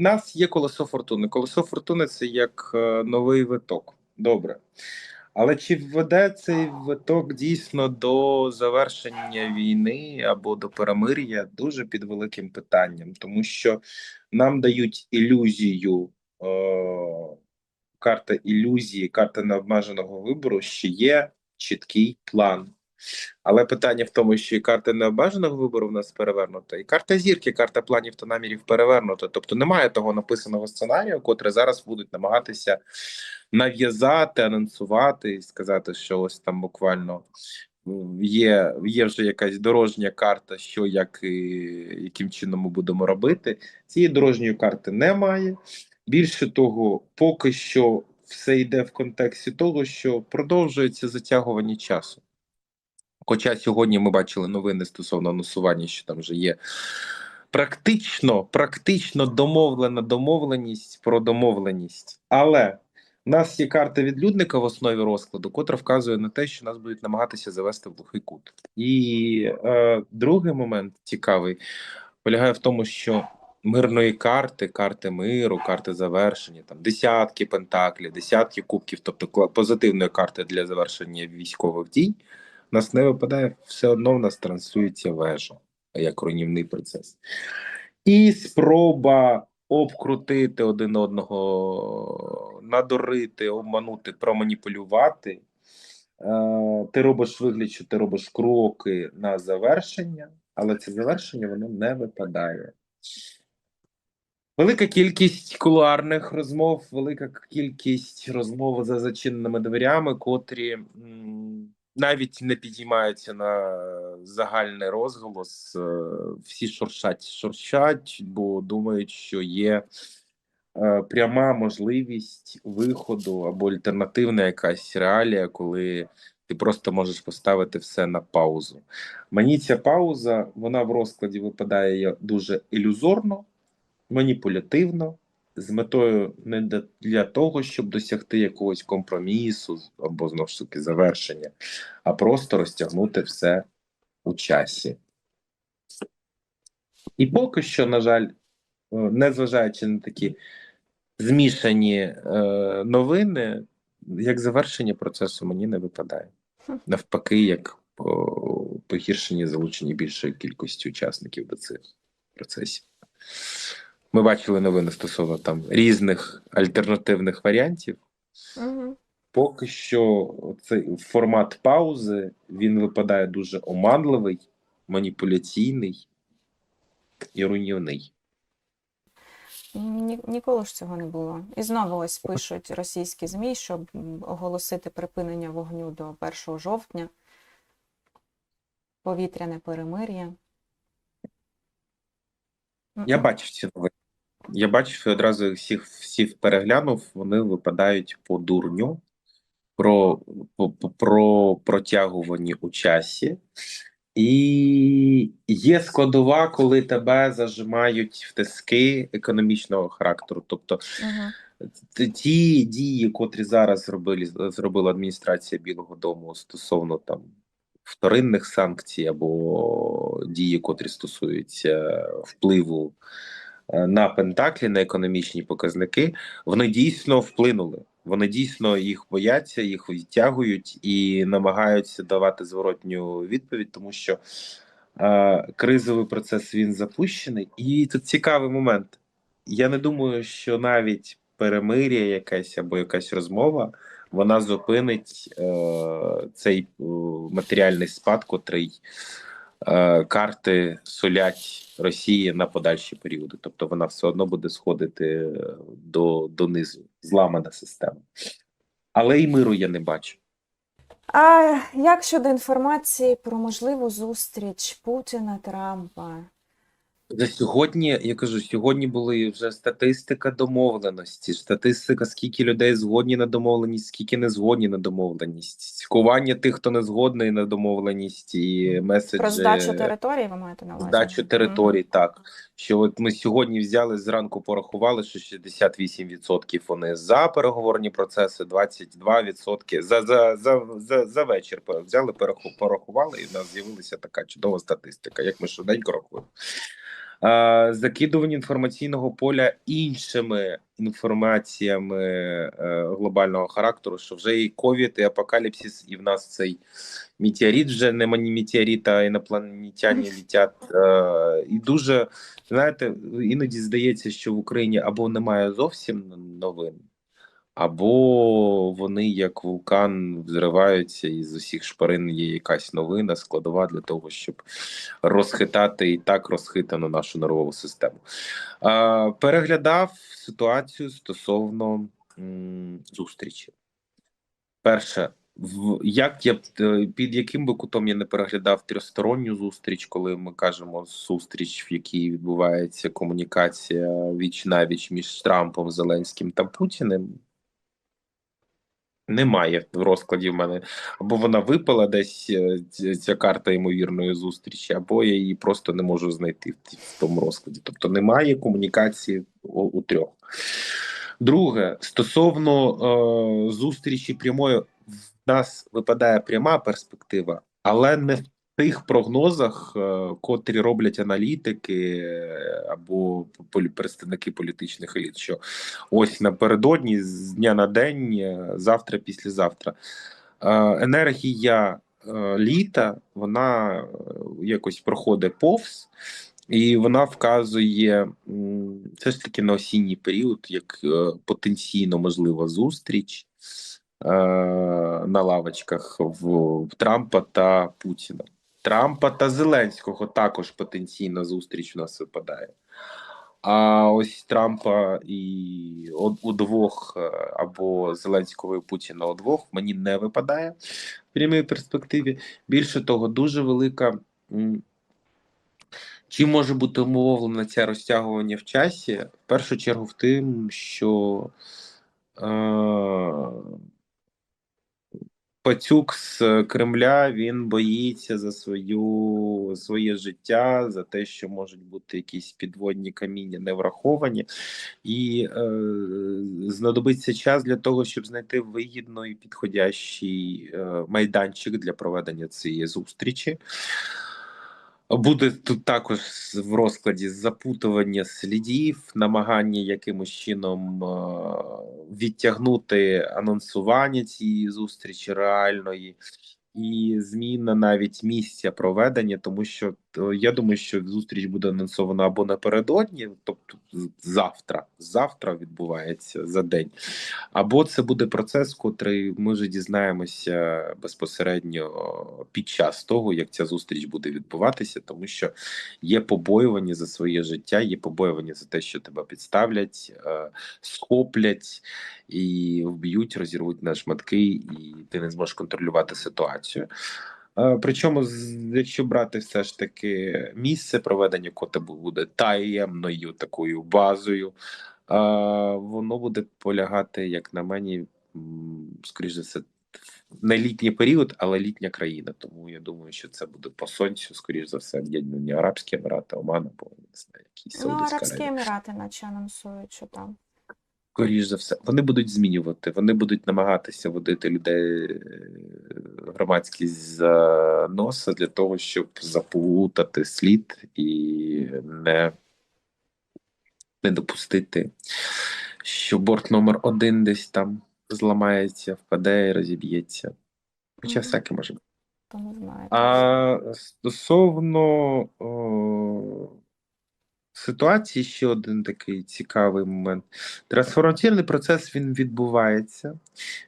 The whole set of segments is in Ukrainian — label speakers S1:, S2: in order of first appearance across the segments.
S1: Нас є колесо фортуни. Колесо фортуни це як е, новий виток. Добре. Але чи введе цей виток дійсно до завершення війни або до перемир'я дуже під великим питанням, тому що нам дають ілюзію, е, карта ілюзії, карта необмеженого вибору, що є чіткий план. Але питання в тому, що і карта необмеженого вибору в нас перевернута, і карта зірки, карта планів та намірів перевернута. Тобто немає того написаного сценарію, котре зараз будуть намагатися нав'язати, анонсувати і сказати, що ось там буквально є, є вже якась дорожня карта, що як і яким чином ми будемо робити. Цієї дорожньої карти немає. Більше того, поки що все йде в контексті того, що продовжується затягування часу. Хоча сьогодні ми бачили новини стосовно анонсування, що там вже є практично, практично домовлена домовленість про домовленість. Але в нас є карта відлюдника в основі розкладу, котра вказує на те, що нас будуть намагатися завести в глухий кут. І е, другий момент цікавий полягає в тому, що мирної карти, карти миру, карти завершення, там десятки пентаклів, десятки кубків, тобто позитивної карти для завершення військових дій, нас не випадає, все одно в нас транслюється вежа як руйнівний процес. І спроба обкрутити один одного, надурити, обманути, проманіпулювати. Е, Ти робиш вигляд, що ти робиш кроки на завершення, але це завершення воно не випадає. Велика кількість кулуарних розмов, велика кількість розмов за зачиненими дверями, котрі навіть не підіймаються на загальний розголос. Е, Всі шуршать, шуршать, бо думають, що є е, пряма можливість виходу або альтернативна якась реалія, коли ти просто можеш поставити все на паузу. Мені ця пауза, вона в розкладі випадає дуже ілюзорно, маніпулятивно, з метою не для- того, щоб досягти якогось компромісу або знову ж таки завершення, а просто розтягнути все у часі. І поки що, на жаль, е, незважаючи на такі змішані е, новини, як завершення процесу мені не випадає. Навпаки, як погіршення залучення більшої кількості учасників до цих процесів. Ми бачили новини стосовно там різних альтернативних варіантів.
S2: Угу.
S1: Поки що цей формат паузи він випадає дуже оманливий, маніпуляційний і руйнівний.
S2: Ні, ніколи ж цього не було. І знову ось пишуть російські ЗМІ, щоб оголосити припинення вогню до 1 жовтня. Повітряне перемир'я.
S1: Я бачив ці новини. Я бачив і одразу всіх всіх переглянув. Вони випадають по дурню, про, по- про протягування у часі. І є складова, коли тебе зажимають в тиски економічного характеру. Тобто т- ті дії, котрі зараз зробили, зробила адміністрація Білого Дому стосовно там вторинних санкцій або дії, котрі стосуються впливу на Пентаклі, на економічні показники, вони дійсно вплинули. Вони дійсно їх бояться, їх відтягують і намагаються давати зворотню відповідь, тому що е, кризовий процес він запущений. І тут цікавий момент. Я не думаю, що навіть перемир'я якась або якась розмова вона зупинить е, цей е, матеріальний спад, котрий е, карти солять Росії на подальші періоди. Тобто вона все одно буде сходити е, до, донизу, зламана система. Але і миру я не бачу.
S2: А як щодо інформації про можливу зустріч Путіна Трампа?
S1: За сьогодні, я кажу, сьогодні були вже статистика домовленості, статистика, скільки людей згодні на домовленість, скільки не згодні на домовленість, цькування тих, хто не згодний на домовленість, і меседжі
S2: Про здачу території ви маєте на увазі?
S1: здачу територій. Так що от ми сьогодні взяли зранку, порахували, що 68% вони за переговорні процеси, 22% за за за за, за вечір взяли, порахували, і в нас з'явилася така чудова статистика, як ми швиденько рахуємо. Закидування інформаційного поля іншими інформаціями е, глобального характеру, що вже і ковід, і апокаліпсис, і в нас цей метеорит вже нема ні метеорит, а інопланетяні літять. Е, і дуже знаєте, іноді здається, що в Україні або немає зовсім новин, або вони як вулкан взриваються, і з усіх шпарин є якась новина складова для того, щоб розхитати і так розхитану нашу нервову систему. Е, переглядав ситуацію стосовно м, зустрічі. Перше, в як я е, під яким би кутом я не переглядав трьохсторонню зустріч, коли ми кажемо зустріч, в якій відбувається комунікація віч навіч між Трампом, Зеленським та Путіним. Немає в розкладі в мене. Або вона випала десь е, ця карта ймовірної зустрічі, або я її просто не можу знайти в, тому розкладі. Тобто немає комунікації у, у трьох. Друге, стосовно е, зустрічі прямої, в нас випадає пряма перспектива, але не в тих прогнозах, е, котрі роблять аналітики е, або представники політичних еліт, що ось напередодні з дня на день, е, завтра, післязавтра. Енергія літа вона якось проходить повз, і вона вказує все ж таки на осінній період, як потенційно можлива зустріч е, на лавочках в Трампа та Путіна. Трампа та Зеленського також потенційна зустріч у нас випадає. А ось Трампа і у, двох е, або Зеленського і Путіна у двох мені не випадає в прямій перспективі. Більше того, дуже велика. Чим може бути умовлено це розтягування в часі? В першу чергу в тим, що е, Пацюк з Кремля він боїться за свою своє життя, за те, що можуть бути якісь підводні каміння не враховані, і е, знадобиться час для того, щоб знайти вигідний підходящий е, майданчик для проведення цієї зустрічі. Буде тут також в розкладі запутування слідів, намагання якимось чином е, відтягнути анонсування цієї зустрічі реальної, і зміна навіть місця проведення, тому що я думаю, що зустріч буде анонсована або напередодні, тобто завтра. Завтра відбувається за день, або це буде процес, котрий ми вже дізнаємося безпосередньо під час того, як ця зустріч буде відбуватися, тому що є побоювання за своє життя, є побоювання за те, що тебе підставлять, е, схоплять і вб'ють, розірвуть на шматки, і ти не зможеш контролювати ситуацію. Е, Причому, якщо брати все ж таки місце проведення, коте буде таємною такою базою, е, воно буде полягати, як на мені, скоріш за все, не літній період, але літня країна. Тому я думаю, що це буде по сонцю, скоріш за все, не Арабські Емірати, Оман або не знаю, якісь
S2: Ну, Арабські Емірати, наче анонсують, що там.
S1: Скоріш за все, вони будуть змінювати, вони будуть намагатися водити людей е, громадськість носа для того, щоб заплутати слід і не, не допустити, що борт номер один десь там зламається, впаде і розіб'ється. Хоча
S2: Мгм.
S1: всяке може бути. А стосовно о, ситуації, ще один такий цікавий момент. Трансформаційний процес він відбувається,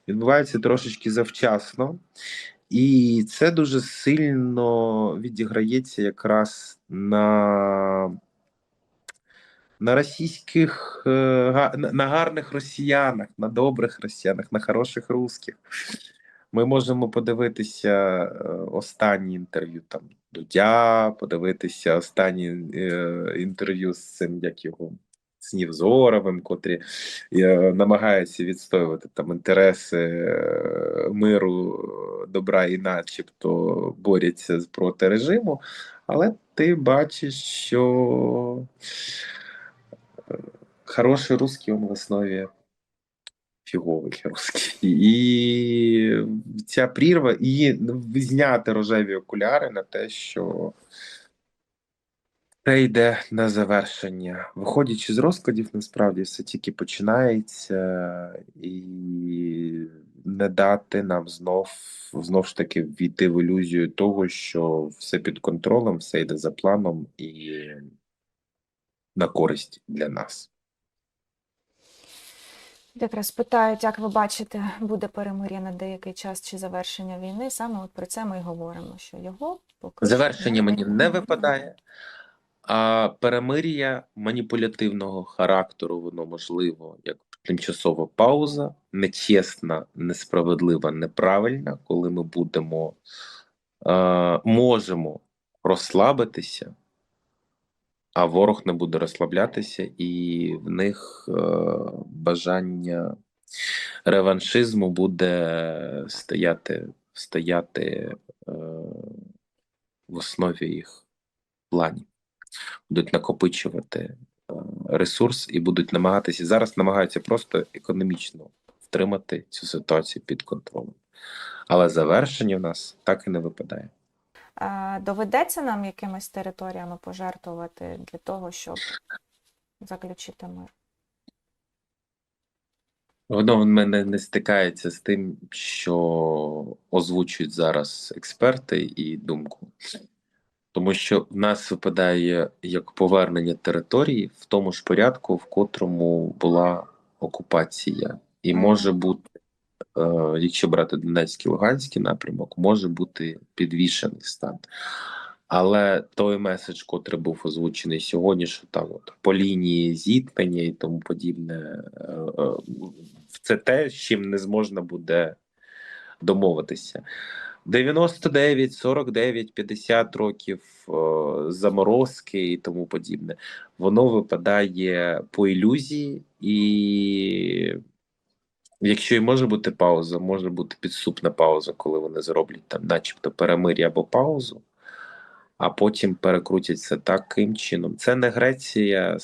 S1: відбувається трошечки завчасно, і це дуже сильно відіграється якраз на. На російських е, на гарних росіянах, на добрих росіянах, на хороших русських. Ми можемо подивитися е, останні інтерв'ю там Дудя, подивитися останні е, інтерв'ю з цим, як його з Нівзоровим, котрі е, намагаються відстоювати там інтереси е, миру, добра і начебто борються проти режиму. Але ти бачиш, що е, хороший русський в основі фіговий русський. І ця прірва, і зняти рожеві окуляри на те, що Все йде на завершення. Виходячи з розкладів, насправді все тільки починається, і не дати нам знов знов ж таки війти в ілюзію того, що все під контролем, все йде за планом і на користь для нас.
S2: Якраз питають, як ви бачите, буде перемир'я на деякий час чи завершення війни. Саме от про це ми й говоримо, що його поки
S1: Завершення мені не випадає, а перемир'я маніпулятивного характеру, воно можливо як тимчасова пауза, нечесна, несправедлива, неправильна, коли ми будемо е, можемо розслабитися, а ворог не буде розслаблятися, і в них е, бажання реваншизму буде стояти, стояти е, в основі їх планів. Будуть накопичувати е, ресурс і будуть намагатися зараз намагаються просто економічно втримати цю ситуацію під контролем. Але завершення в нас так і не випадає.
S2: Доведеться нам якимись територіями пожертвувати для того, щоб заключити мир.
S1: Воно в мене не стикається з тим, що озвучують зараз експерти і думку. Тому що в нас випадає як повернення території в тому ж порядку, в котрому була окупація, і може бути, е, якщо брати Донецький Луганський напрямок, може бути підвішений стан. Але той меседж, котрий був озвучений сьогодні, що там от по лінії зіткнення і тому подібне, е, е, це те, з чим не зможна буде домовитися. 99, 49, 50 років е, заморозки і тому подібне. Воно випадає по ілюзії, і якщо і може бути пауза, може бути підступна пауза, коли вони зроблять там, начебто, перемир'я або паузу, а потім перекрутять це таким чином. Це не Греція,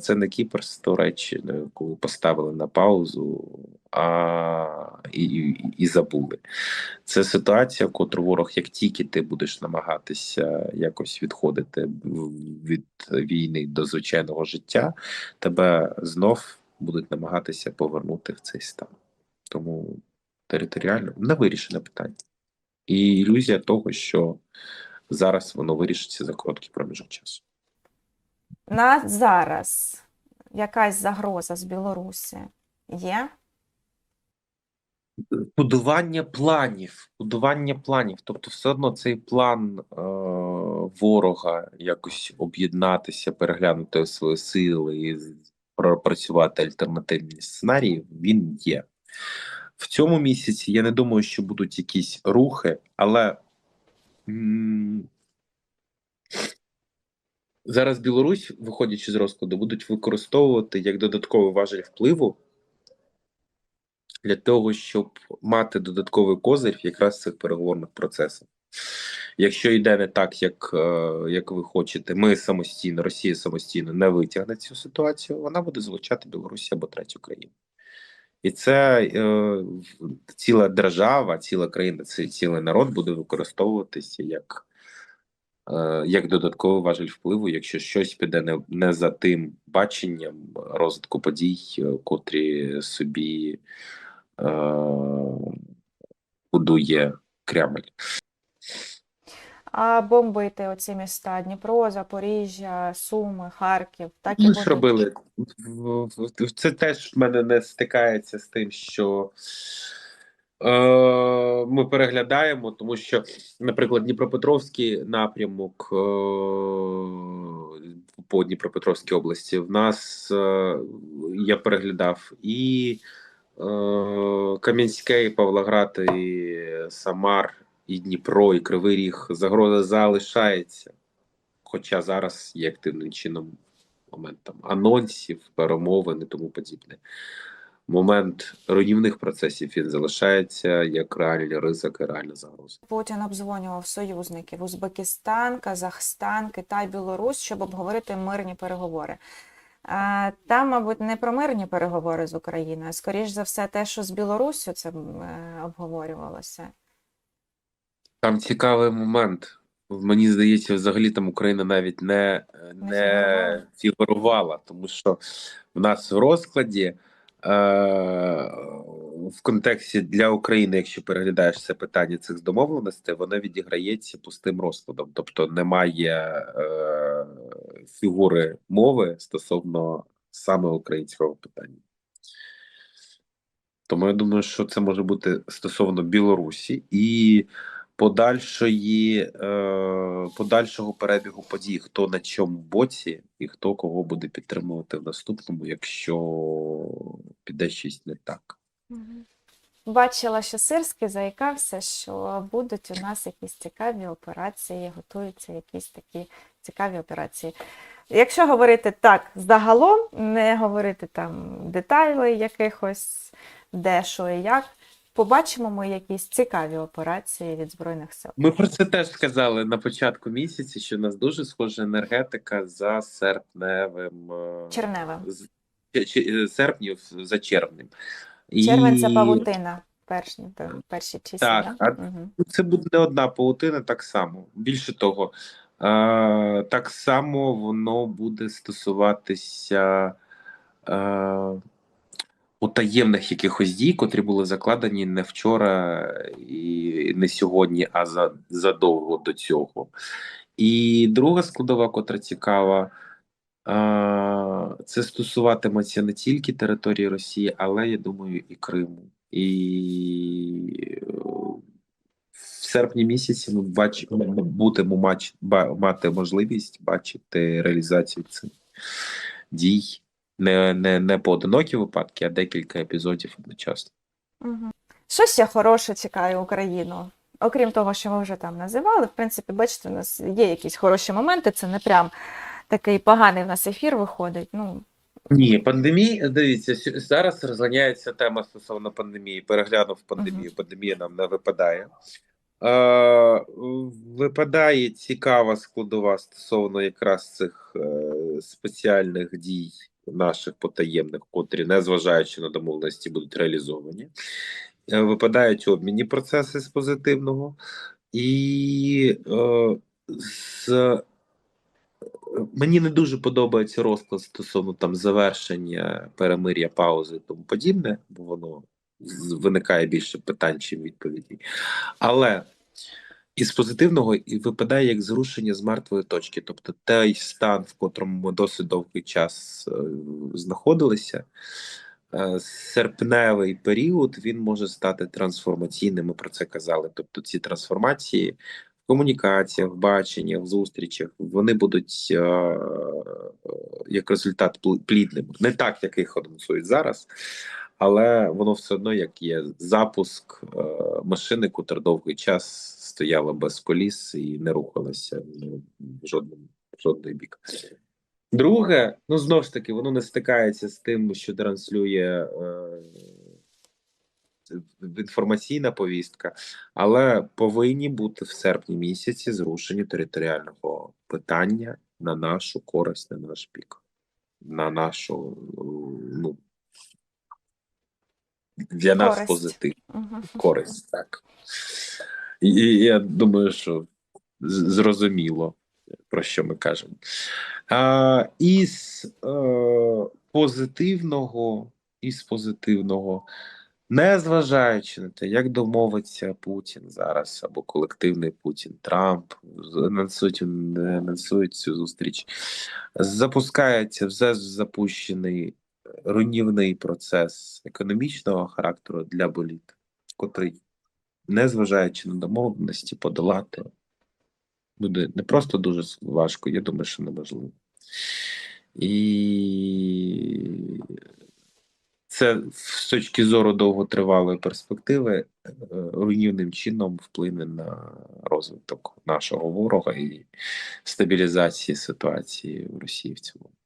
S1: це не Кіпр з Туреччиною, яку поставили на паузу а, і, і, і забули. Це ситуація, в котру ворог, як тільки ти будеш намагатися якось відходити від війни до звичайного життя, тебе знов будуть намагатися повернути в цей стан. Тому територіально не вирішене питання. І ілюзія того, що зараз воно вирішиться за короткий проміжок часу.
S2: На зараз якась загроза з Білорусі є?
S1: Будування планів, будування планів. Тобто, все одно цей план е, ворога якось об'єднатися, переглянути свої сили і пропрацювати альтернативні сценарії. Він є в цьому місяці. Я не думаю, що будуть якісь рухи, але зараз Білорусь, виходячи з розкладу, будуть використовувати як додатковий важель впливу для того, щоб мати додатковий козир якраз цих переговорних процесах. Якщо йде не так, як, е, як ви хочете, ми самостійно, Росія самостійно не витягне цю ситуацію, вона буде залучати Білорусі або третю країну. І це е, ціла держава, ціла країна, це цілий народ буде використовуватися як, е, як додатковий важель впливу, якщо щось піде не, не за тим баченням розвитку подій, е, котрі собі е, будує Кремль.
S2: А бомбити оці міста Дніпро, Запоріжжя, Суми, Харків, так і будуть?
S1: ж робили. Це теж в мене не стикається з тим, що е, ми переглядаємо, тому що, наприклад, Дніпропетровський напрямок е, по Дніпропетровській області в нас е, я переглядав і е, Кам'янське, і Павлоград, і Самар, і Дніпро, і Кривий Ріг. Загроза залишається. Хоча зараз є активним чином момент там анонсів, перемовин і тому подібне. Момент руйнівних процесів він залишається як реальний ризик і реальна загроза.
S2: Путін обдзвонював союзників Узбекистан, Казахстан, Китай, Білорусь, щоб обговорити мирні переговори. Там, мабуть, не про мирні переговори з Україною, а скоріш за все, те, що з Білоруссю це е, обговорювалося.
S1: Там цікавий момент. Мені здається, взагалі там Україна навіть не, не фігурувала, тому що в нас в розкладі е, в контексті для України, якщо переглядаєш це питання цих домовленостей, воно відіграється пустим розкладом, тобто немає е, фігури мови стосовно саме українського питання. Тому я думаю, що це може бути стосовно Білорусі і подальшої, е, подальшого перебігу подій, хто на чому боці і хто кого буде підтримувати в наступному, якщо піде щось не так.
S2: Бачила, що Сирський заїкався, що будуть у нас якісь цікаві операції, готуються якісь такі цікаві операції. Якщо говорити так загалом, не говорити там деталей якихось, де, що і як, побачимо ми якісь цікаві операції від Збройних сил.
S1: Ми про це теж сказали на початку місяці, що в нас дуже схожа енергетика за серпневим е,
S2: Черневим.
S1: чи- серпнів за червнем. І-
S2: Червень це павутина, перші, перші числа.
S1: Так, а. Ну, Це буде не одна паутина, так само. Більше того, е, так само воно буде стосуватися е, потаємних якихось дій, котрі були закладені не вчора і не сьогодні, а за, задовго до цього. І друга складова, котра цікава, це стосуватиметься не тільки території Росії, але я думаю, і Криму. І в серпні місяці ми бачимо, будемо мати можливість бачити реалізацію цих дій. Не, не, не поодинокі випадки, а декілька епізодів одночасно.
S2: Мгм. Що ще хороше чекає Україну? Окрім того, що ми вже там називали, в принципі, бачите, у нас є якісь хороші моменти, це не прям такий поганий в нас ефір виходить. Ну,
S1: Ні, пандемія, дивіться, зараз розганяється тема стосовно пандемії. Переглянув пандемію, пандемія нам не випадає. Е, випадає цікава складова стосовно якраз цих е, спеціальних дій наших потаємних, котрі, незважаючи на домовленості, будуть реалізовані. Е, випадають обмінні процеси з позитивного, і е, з Мені не дуже подобається розклад стосовно там завершення перемир'я, паузи і тому подібне, бо воно виникає більше питань, чим відповідей. Але із позитивного і випадає як зрушення з мертвої точки, тобто той стан, в котрому ми досить довгий час е, знаходилися. е, Серпневий період він може стати трансформаційним. Ми про це казали. Тобто, ці трансформації в комунікаціях, в баченнях, в зустрічах вони будуть е, е, як результат пл- плідними. Не так, як їх анонсують зараз, але воно все одно як є запуск е, машини, котра довгий час стояла без коліс і не рухалася в жодному жодний бік. Друге, ну знову ж таки, воно не стикається з тим, що транслює е, інформаційна повістка, але повинні бути в серпні місяці зрушені територіального питання на нашу користь, на наш бік, на нашу ну для нас
S2: Користь.
S1: позитив, користь, так. І, і я думаю, що зрозуміло, про що ми кажемо. А, із е, позитивного, із позитивного, незважаючи на те, як домовиться Путін зараз або колективний Путін, Трамп, анонсують, анонсують цю зустріч, запускається вже запущений руйнівний процес економічного характеру для боліт, котрий, незважаючи на домовленості, подолати буде не просто дуже важко, я думаю, що неможливо. І це з точки зору довготривалої перспективи е, руйнівним чином вплине на розвиток нашого ворога і стабілізації ситуації в Росії в цілому.